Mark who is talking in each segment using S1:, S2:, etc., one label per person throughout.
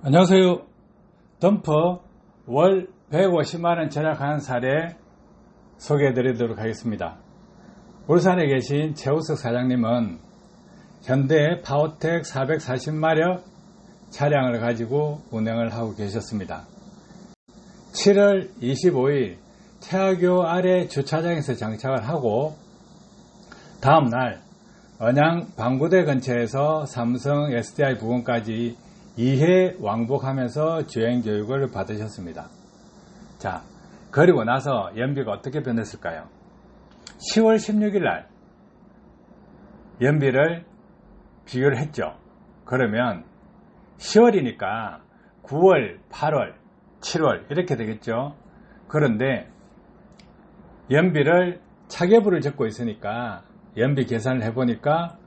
S1: 안녕하세요. 덤퍼 월 150만원 절약하는 사례 소개해 드리도록 하겠습니다. 울산에 계신 최우석 사장님은 현대 파워텍 440마력 차량을 가지고 운행을 하고 계셨습니다. 7월 25일 태화교 아래 주차장에서 장착을 하고 다음날 언양 방구대 근처에서 삼성 SDI 부근까지 2회 왕복하면서 주행 교육을 받으셨습니다. 자, 그리고 나서 연비가 어떻게 변했을까요? 10월 16일 날 연비를 비교를 했죠. 그러면 10월이니까 9월, 8월, 7월 이렇게 되겠죠. 그런데 연비를 차계부를 적고 있으니까 연비 계산을 해보니까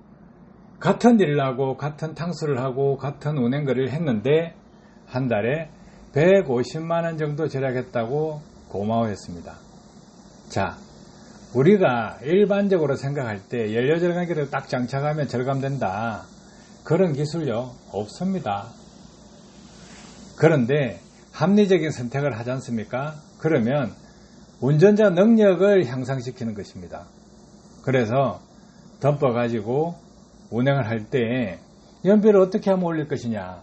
S1: 같은 일을 하고 같은 탕수를 하고 같은 운행거리를 했는데 한 달에 150만 원 정도 절약했다고 고마워했습니다. 자, 우리가 일반적으로 생각할 때 연료 절감기를 딱 장착하면 절감된다. 그런 기술요, 없습니다. 그런데 합리적인 선택을 하지 않습니까? 그러면 운전자 능력을 향상시키는 것입니다. 그래서 덮어가지고 운행을 할 때 연비를 어떻게 하면 올릴 것이냐.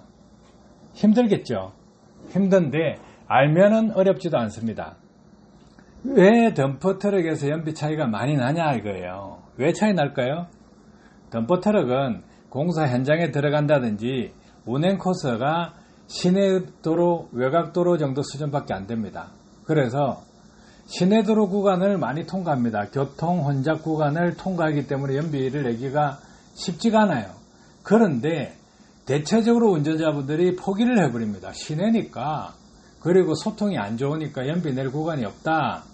S1: 힘들겠죠. 힘든데 알면은 어렵지도 않습니다. 왜 덤퍼 트럭에서 연비 차이가 많이 나냐 이거예요. 왜 차이 날까요? 덤퍼 트럭은 공사 현장에 들어간다든지 운행 코스가 시내도로, 외곽도로 정도 수준밖에 안 됩니다. 그래서 시내도로 구간을 많이 통과합니다. 교통 혼잡 구간을 통과하기 때문에 연비를 내기가 쉽지가 않아요. 그런데 대체적으로 운전자분들이 포기를 해버립니다. 시내니까 그리고 소통이 안 좋으니까 연비 낼 구간이 없다.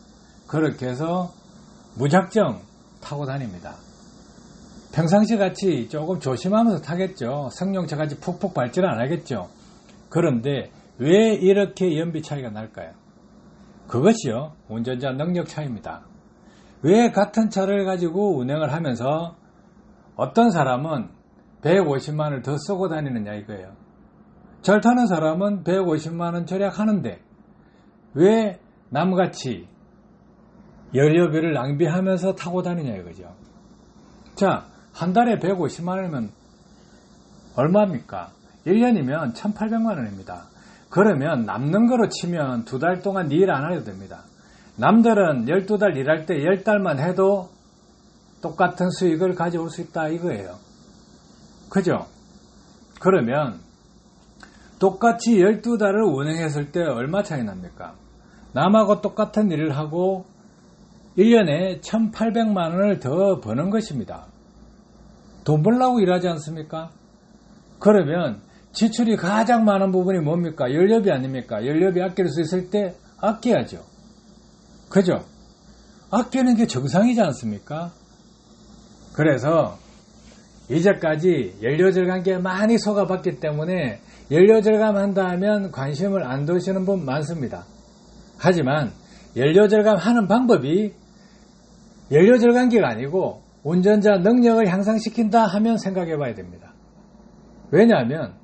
S1: 그렇게 해서 무작정 타고 다닙니다. 평상시 같이 조금 조심하면서 타겠죠. 성룡차같이 푹푹 밟지는 안 하겠죠. 그런데 왜 이렇게 연비 차이가 날까요? 그것이요. 운전자 능력 차이입니다. 왜 같은 차를 가지고 운행을 하면서 어떤 사람은 150만원을 더 쓰고 다니느냐 이거예요. 잘 타는 사람은 150만원 절약하는데 왜 남같이 연료비를 낭비하면서 타고 다니냐 이거죠. 자, 한 달에 150만 원이면 얼마입니까? 1년이면 1800만 원입니다. 그러면 남는 거로 치면 두 달 동안 일 안 해도 됩니다. 남들은 12달 일할 때 10달만 해도 똑같은 수익을 가져올 수 있다 이거예요. 그죠? 그러면 똑같이 12달을 운행했을 때 얼마 차이 납니까? 남하고 똑같은 일을 하고 1년에 1800만 원을 더 버는 것입니다. 돈 벌라고 일하지 않습니까? 그러면 지출이 가장 많은 부분이 뭡니까? 연료비 아닙니까? 연료비 아낄 수 있을 때 아껴야죠. 그죠? 아끼는 게 정상이지 않습니까? 그래서 이제까지 연료 절감기에 많이 속아봤기 때문에 연료 절감한다 하면 관심을 안 두시는 분 많습니다. 하지만 연료 절감하는 방법이 연료 절감기가 아니고 운전자 능력을 향상시킨다 하면 생각해 봐야 됩니다. 왜냐하면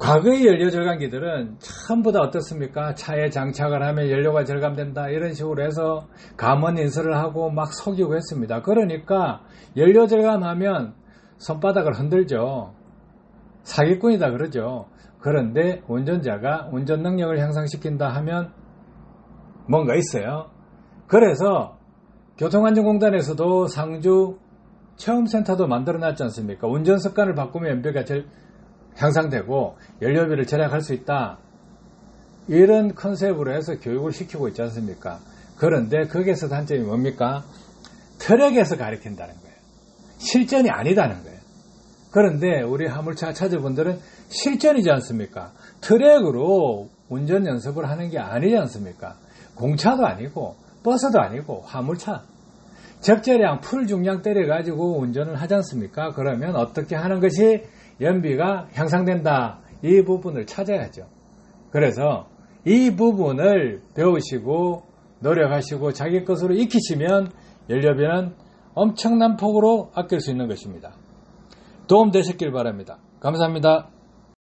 S1: 과거의 연료 절감기들은 전부 다 어떻습니까? 차에 장착을 하면 연료가 절감된다 이런 식으로 해서 감원 인수를 하고 막 속이고 했습니다. 그러니까 연료 절감하면 손바닥을 흔들죠. 사기꾼이다 그러죠. 그런데 운전자가 운전 능력을 향상시킨다 하면 뭔가 있어요. 그래서 교통안전공단에서도 상주 체험센터도 만들어 놨지 않습니까? 운전 습관을 바꾸면 연비가 제일 향상되고 연료비를 절약할 수 있다. 이런 컨셉으로 해서 교육을 시키고 있지 않습니까? 그런데 거기에서 단점이 뭡니까? 트랙에서 가르친다는 거예요. 실전이 아니다는 거예요. 그런데 우리 화물차 차주분들은 실전이지 않습니까? 트랙으로 운전 연습을 하는 게 아니지 않습니까? 공차도 아니고 버스도 아니고 화물차. 적재량 풀 중량 때려가지고 운전을 하지 않습니까? 그러면 어떻게 하는 것이 연비가 향상된다. 이 부분을 찾아야죠. 그래서 이 부분을 배우시고 노력하시고 자기 것으로 익히시면 연료비는 엄청난 폭으로 아낄 수 있는 것입니다. 도움 되셨길 바랍니다. 감사합니다.